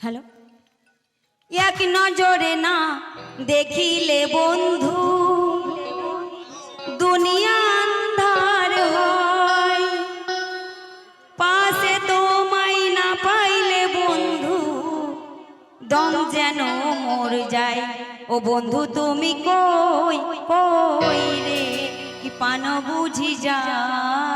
Hello? এক নজরে না দেখিলে বন্ধু, দুনিয়া আন্ধার হয়। পাশে তোমায় না পাইলে বন্ধু, দম যেন মর যায়। ও বন্ধু, তুমি কই কই রে? কি পান বুঝি যায়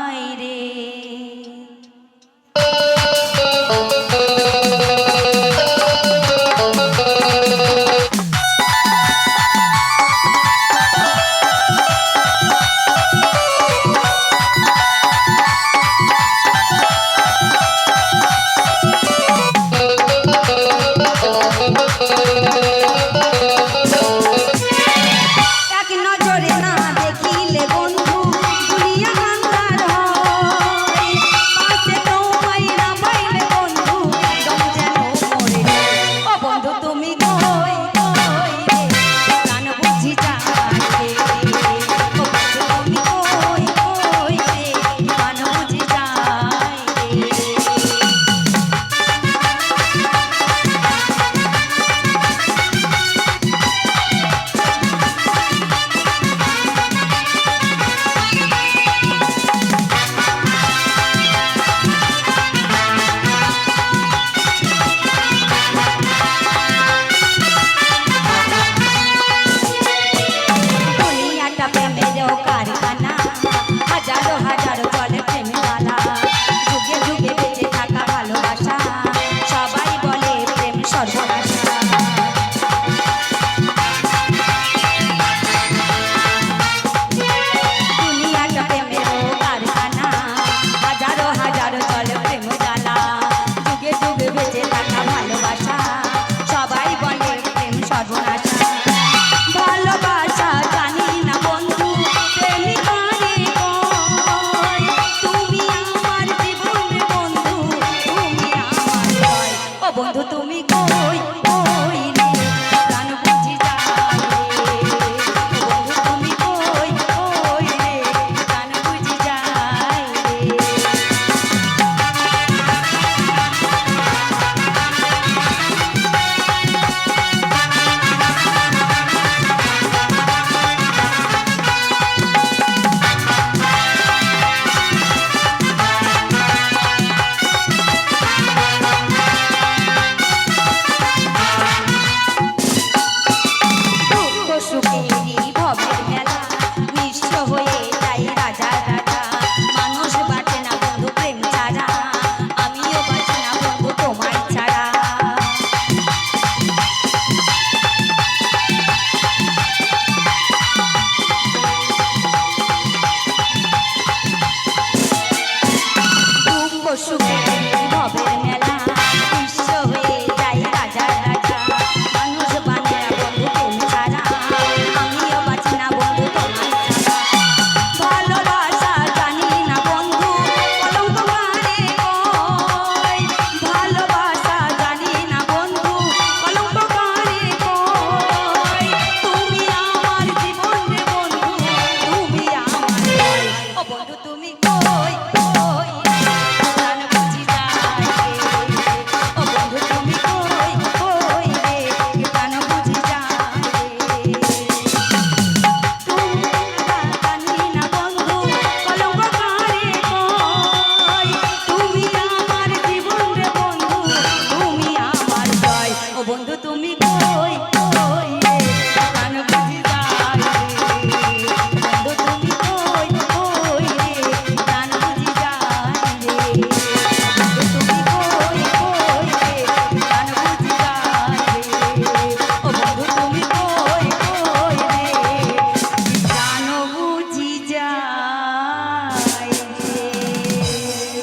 sugar. বন্ধু তুমি